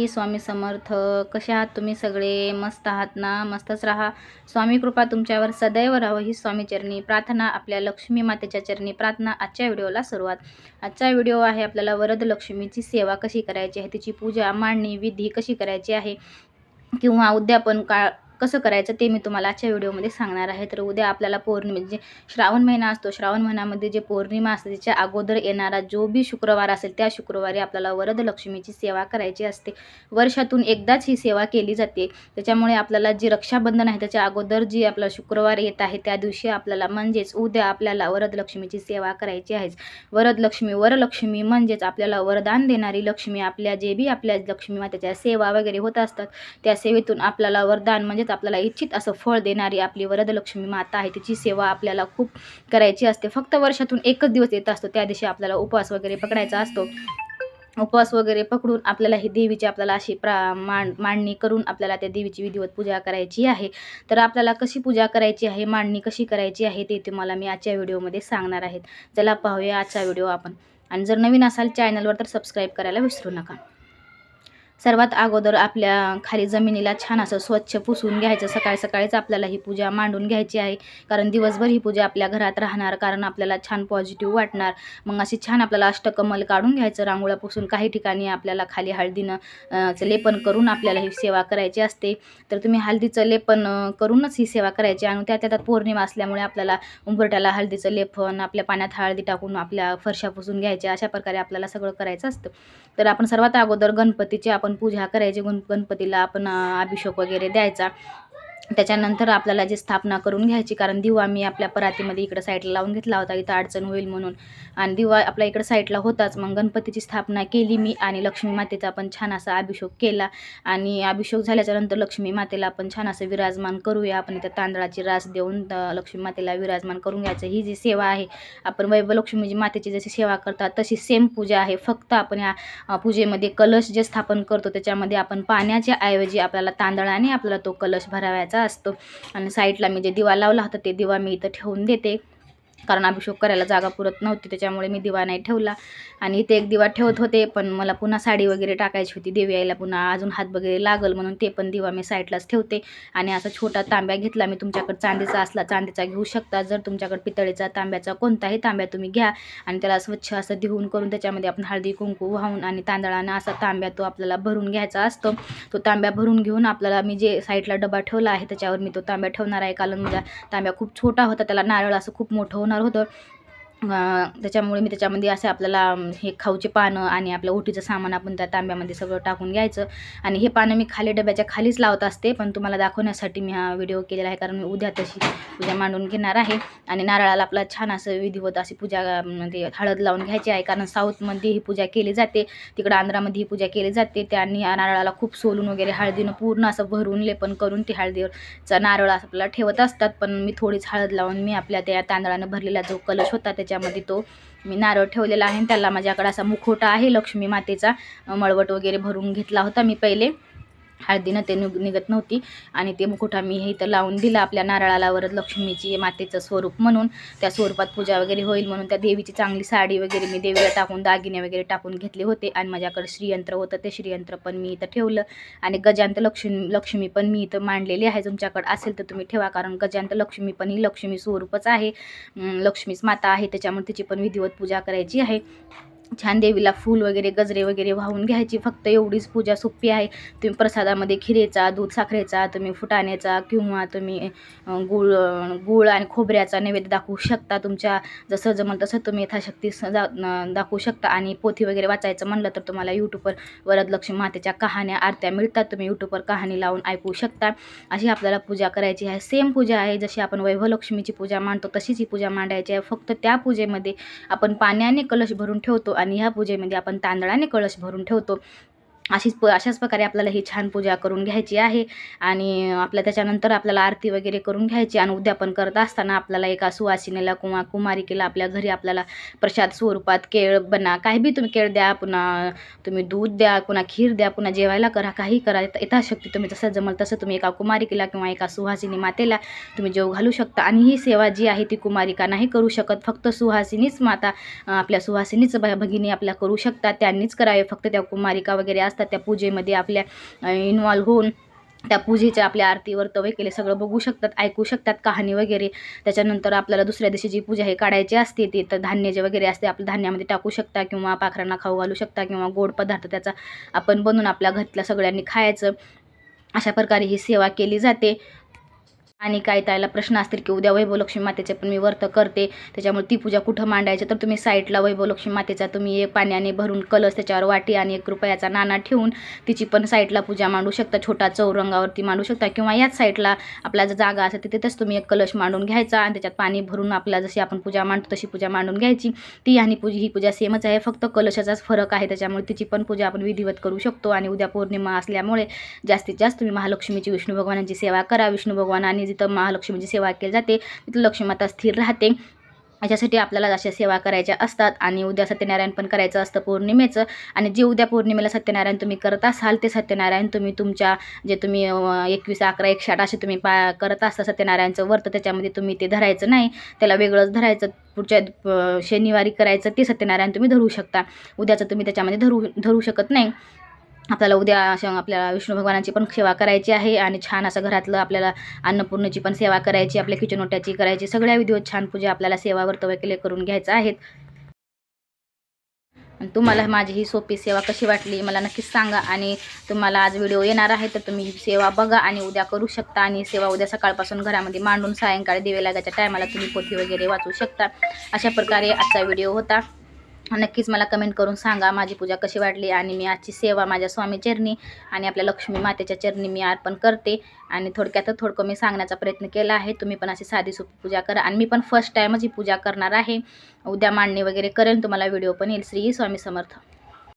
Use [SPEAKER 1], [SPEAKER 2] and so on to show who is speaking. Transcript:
[SPEAKER 1] श्री स्वामी समर्थ कसे आहात तुम्ही सगळे? मस्त आहात ना? मस्तच राहा. स्वामी कृपा तुमच्यावर सदैव राहो ही स्वामी चरणी प्रार्थना. आपल्या लक्ष्मी मातेच्या चरणी प्रार्थना. आजच्या व्हिडिओला सुरुवात. आजचा व्हिडिओ आहे आपल्याला वरद लक्ष्मीची सेवा कशी करायची आहे? तिची पूजा मांडणी विधी कशी करायची आहे? किंवा उद्यापन का कसं करायचं ते मी तुम्हाला आजच्या व्हिडिओमध्ये सांगणार आहे. तर उद्या आपल्याला पौर्णिमे जे श्रावण महिना असतो श्रावण महिन्यामध्ये जे पौर्णिमा असते त्याच्या अगोदर येणारा जो बी शुक्रवार असेल त्या शुक्रवारी आपल्याला वरद लक्ष्मीची सेवा करायची असते. वर्षातून एकदाच ही सेवा केली जाते. त्याच्यामुळे आपल्याला जे रक्षाबंधन आहे त्याच्या अगोदर जी आपला शुक्रवार येत आहे त्या दिवशी आपल्याला म्हणजेच उद्या आपल्याला वरदलक्ष्मीची सेवा करायची आहे. वरदलक्ष्मी वरलक्ष्मी म्हणजेच आपल्याला वरदान देणारी लक्ष्मी आपल्या जे बी आपल्या लक्ष्मी मातेच्या सेवा वगैरे होत असतात त्या सेवेतून आपल्याला वरदान म्हणजेच आपल्याला इच्छित असं फळ देणारी आपली वरदलक्ष्मी माता आहे. तिची सेवा आपल्याला खूप करायची असते. फक्त वर्षातून एकच दिवस येत असतो. त्या दिवशी आपल्याला उपवास वगैरे पकडायचा असतो. उपवास वगैरे पकडून आपल्याला ही देवीची आपल्याला अशी प्रा मांड मांडणी करून आपल्याला त्या देवीची विधिवत पूजा करायची आहे. तर आपल्याला कशी पूजा करायची आहे? मांडणी कशी करायची आहे? ते तुम्हाला मी आजच्या व्हिडिओमध्ये सांगणार आहेत चला पाहूया आजचा व्हिडिओ आपण. आणि जर नवीन असाल चॅनलवर तर सबस्क्राईब करायला विसरू नका. सर्वात अगोदर आपल्या खाली जमिनीला छान असं स्वच्छ पुसून घ्यायचं. सकाळी सकाळीच आपल्याला ही पूजा मांडून घ्यायची आहे. कारण दिवसभर ही पूजा आपल्या घरात राहणार कारण आपल्याला छान पॉझिटिव्ह वाटणार. मग अशी छान आपल्याला अष्टकमल काढून घ्यायचं रांगोळ्या पुसून काही ठिकाणी आपल्याला खाली हळदीनं चं लेपन करून आपल्याला ही सेवा करायची असते. तर तुम्ही हळदीचं लेपन करूनच ही सेवा करायची आणि त्या त्यात पौर्णिमा असल्यामुळे आपल्याला उंबरट्याला हळदीचं लेपन आपल्या पाण्यात हळदी टाकून आपल्या फरशा पुसून घ्यायच्या. अशा प्रकारे आपल्याला सगळं करायचं असतं. तर आपण सर्वात अगोदर गणपतीचे आपण पूजा करायची गण गणपतीला आपण अभिषेक वगैरे द्यायचा. त्याच्यानंतर आपल्याला जी स्थापना करून घ्यायची कारण दिवा मी आपल्या परातीमध्ये इकडं साईडला लावून घेतला होता इथं अडचण होईल म्हणून. आणि दिवा आपल्या इकडं साईडला होताच मग गणपतीची स्थापना केली मी आणि लक्ष्मी मातेचा पण छान असा अभिषेक केला. आणि अभिषेक झाल्याच्यानंतर लक्ष्मी मातेला आपण छान असं विराजमान करूया आपण इथं तांदळाची रास देऊन लक्ष्मी मातेला विराजमान करून घ्यायचं. ही जी सेवा आहे आपण वैभव लक्ष्मीजी मातेची जशी सेवा करतात तशी सेम पूजा आहे. फक्त आपण या पूजेमध्ये कलश जे स्थापन करतो त्याच्यामध्ये आपण पाण्याच्या ऐवजी आपल्याला तांदळाने आपल्याला तो कलश भरावायचा असतो. आणि साईडला मी जे दिवा लावला होता ते दिवा मी इथं ठेवून देते. कारण अभिषेक करायला जागा पुरत नव्हती त्याच्यामुळे मी दिवा नाही ठेवला. आणि इथे एक दिवा ठेवत होते पण मला पुन्हा साडी वगैरे टाकायची होती देवी यायला पुन्हा अजून हात वगैरे लागल म्हणून ते पण दिवा मी साईडलाच ठेवते. आणि असा छोटा तांब्या घेतला मी तुमच्याकडे चांदीचा असला चांदीचा घेऊ शकता जर तुमच्याकडे पितळेचा तांब्याचा कोणताही तांब्या तुम्ही घ्या. आणि त्याला स्वच्छ असं धुवून करून त्याच्यामध्ये आपण हळदी कुंकू वाहून आणि तांदळानं असा तांब्या तो आपल्याला भरून घ्यायचा असतो. तो तांब्या भरून घेऊन आपल्याला मी जे साईडला डबा ठेवला आहे त्याच्यावर मी तो तांब्या ठेवणार आहे. कारण माझा तांब्या खूप छोटा होता त्याला नारळ असं खूप मोठं নরহদর त्याच्यामुळे मी त्याच्यामध्ये असे आपल्याला हे खाऊचे पानं आणि आपलं ओटीचं सामान आपण त्या तांब्यामध्ये सगळं टाकून घ्यायचं. आणि हे पानं मी खाली डब्याच्या खालीच लावत असते पण तुम्हाला दाखवण्यासाठी मी हा व्हिडिओ केलेला आहे कारण मी उद्या तशी पूजा मांडून घेणार आहे. आणि नारळाला आपला छान असं विधिवत अशी पूजा म्हणजे हळद लावून घ्यायची आहे कारण साऊथमध्ये ही पूजा केली जाते. तिकडं आंध्रामध्ये ही पूजा केली जाते. त्यांनी नारळाला खूप सोलून वगैरे हळदीनं पूर्ण असं भरून लेपन करून ते हळदीवरचा नारळ असं आपल्याला ठेवत असतात. पण मी थोडीच हळद लावून मी आपल्या त्या तांदळानं भरलेला जो कलश होता त्याच्यामध्ये तो मी नारळ ठेवलेला आहे आणि त्याला माझ्याकडे असा मुखवटा आहे लक्ष्मी मातेचा मळवट वगैरे भरून घेतला होता मी पहिले. हळदीनं ते निघ निघत नव्हती. आणि ते मुखोटा मी हे इथं लावून दिला आपल्या नारळाला वरद लक्ष्मीची मातेचं स्वरूप म्हणून. त्या स्वरूपात पूजा वगैरे होईल म्हणून त्या देवीची चांगली साडी वगैरे मी देवीला टाकून दागिने वगैरे टाकून घेतले होते. आणि माझ्याकडे श्रीयंत्र होतं ते श्रीयंत्र पण मी इथं ठेवलं. आणि गजांत लक्ष्मी लक्ष्मी पण मी इथं मांडलेली आहे. तुमच्याकडे असेल तर तुम्ही ठेवा कारण गजांत लक्ष्मी पण ही लक्ष्मी स्वरूपच आहे. लक्ष्मीच माता आहे त्याच्यामुळे तिची पण विधिवत पूजा करायची आहे. छान देवीला फूल वगैरे गजरे वगैरे वाहून घ्यायची. फक्त एवढीच पूजा सोपी आहे. तुम्ही प्रसादामध्ये खिरेचा दूध साखरेचा तुम्ही फुटाण्याचा किंवा तुम्ही गुळ गुळ आणि खोबऱ्याचा नैवेद्य दाखवू शकता. तुमच्या जसं जमल तसं तुम्ही यथाशक्ती स- जा- दाखवू शकता. आणि पोथी वगैरे वाचायचं म्हणलं तर तुम्हाला यूट्यूबवर वरदलक्ष्मी मातेच्या कहाण्या आरत्या मिळतात. तुम्ही यूट्यूबवर कहाणी लावून ऐकू शकता. अशी आपल्याला पूजा करायची आहे. सेम पूजा आहे. जशी आपण वैभवलक्ष्मीची पूजा मांडतो तशीच ही पूजा मांडायची आहे. फक्त त्या पूजेमध्ये आपण पाण्याने कलश भरून ठेवतो आणि ह्या पूजेमध्ये आपण तांदळाने कळश भरून ठेवतो. अशीच प अशाच प्रकारे आपल्याला ही छान पूजा करून घ्यायची आहे. आणि आपल्या त्याच्यानंतर आपल्याला आरती वगैरे करून घ्यायची आणि उद्यापन करत असताना आपल्याला एका सुवासिनीला किंवा कुमारिकेला आपल्या घरी आपल्याला प्रसाद स्वरूपात केळ बना काही बी तुम्ही केळ द्या पुन्हा तुम्ही दूध द्या पुन्हा खीर द्या पुन्हा जेवायला करा काही करा. यथाशक्ती तुम्ही जसं जमल तसं तुम्ही एका कुमारिकेला किंवा एका सुहासिनी मातेला तुम्ही जेव घालू शकता. आणि ही सेवा जी आहे ती कुमारिका नाही करू शकत. फक्त सुहासिनीच माता आपल्या सुहासिनीच भ- भगिनी आपल्या करू शकतात. त्यांनीच करावे. फक्त त्या कुमारिका वगैरे असतात असतात त्या पूजेमध्ये आपल्या इन्वॉल्व्ह होऊन त्या पूजेच्या आपल्या आरती वर्तव्य केले सगळं बघू शकतात ऐकू शकतात कहाणी वगैरे. त्याच्यानंतर आपल्याला दुसऱ्या दिवशी जी पूजा हे काढायची असते ती तर धान्य जे वगैरे असते आपल्या धान्यामध्ये टाकू शकता किंवा पाखरांना खाऊ घालू शकता किंवा गोड पदार्थ त्याचा आपण बनवून आपल्या घरातल्या सगळ्यांनी खायचं. अशा प्रकारे ही सेवा केली जाते. आणि काय त्याला प्रश्न असतील की उद्या वैभवलक्ष्मी मातेचे पण मी व्रत करते त्याच्यामुळे ती पूजा कुठं मांडायची? तर तुम्ही साईटला वैभव लक्ष्मी मातेचा तुम्ही एक पाण्याने भरून कलस त्याच्यावर वाटी आणि एक रुपयाचा नाणा ठेवून तिची पण साईटला पूजा मांडू शकता. छोटा चौरंगावरती मांडू शकता किंवा याच साईटला आपला जर जागा असेल तर तिथेच तुम्ही एक कलश मांडून घ्यायचा आणि त्याच्यात पाणी भरून आपला जशी आपण पूजा मांडतो तशी पूजा मांडून घ्यायची. ती आणि पूजा ही पूजा सेमच आहे फक्त कलशाचाच फरक आहे त्याच्यामुळे तिची पण पूजा आपण विधिवत करू शकतो. आणि उद्या पौर्णिमा असल्यामुळे जास्तीत जास्त तुम्ही महालक्ष्मीची विष्णू भगवानांची सेवा करा. विष्णू भगवानांनी जिथं महालक्ष्मीची सेवा केली जाते तिथं लक्ष्मी माता स्थिर राहते. याच्यासाठी आपल्याला अशा सेवा करायच्या असतात आणि उद्या सत्यनारायण पण करायचं असतं पौर्णिमेचं. आणि जे उद्या पौर्णिमेला सत्यनारायण तुम्ही करत असाल ते सत्यनारायण तुम्ही तुमच्या जे तुम्ही एकवीस अकरा एकशे आठ असे तुम्ही पा करत असता सत्यनारायणचं व्रत त्याच्यामध्ये तुम्ही ते धरायचं नाही. त्याला वेगळंच धरायचं. पुढच्या शनिवारी करायचं ते सत्यनारायण तुम्ही धरू शकता. उद्याचं तुम्ही त्याच्यामध्ये धरू धरू शकत नाही. आपल्याला उद्या अशा आपल्या विष्णू भगवानाची पण सेवा करायची आहे आणि छान असं घरातलं आपल्याला अन्नपूर्णेची पण सेवा करायची आपल्या किचन ओट्याची करायची सगळ्या विधिवत छान पूजा आपल्याला सेवा वर्तव्य केले करून घ्यायचं आहेत. आणि तुम्हाला माझी ही सोपी सेवा कशी वाटली मला नक्कीच सांगा आणि तुम्हाला आज व्हिडिओ येणार आहे तर तुम्ही ही सेवा बघा आणि उद्या करू शकता आणि सेवा उद्या सकाळपासून घरामध्ये मांडून सायंकाळी दिवे लागायच्या टायमाला तुम्ही पोथी वगैरे वाचू शकता. अशा प्रकारे आजचा व्हिडिओ होता. नक्कीच मला कमेंट करून सांगा माझी पूजा कशी वाटली आणि मी आजची सेवा माझ्या स्वामी चरणी आणि आपल्या लक्ष्मी मातेच्या चरणी मी अर्पण करते. आणि थोडक्यात थोडकं मी सांगण्याचा प्रयत्न केला आहे. तुम्ही पण अशी साधी सोपी पूजा करा आणि मी पण फर्स्ट टाईमच ही पूजा करणार आहे. उद्या मांडणी वगैरे करेन तुम्हाला व्हिडिओ पण येईल. श्री स्वामी समर्थ.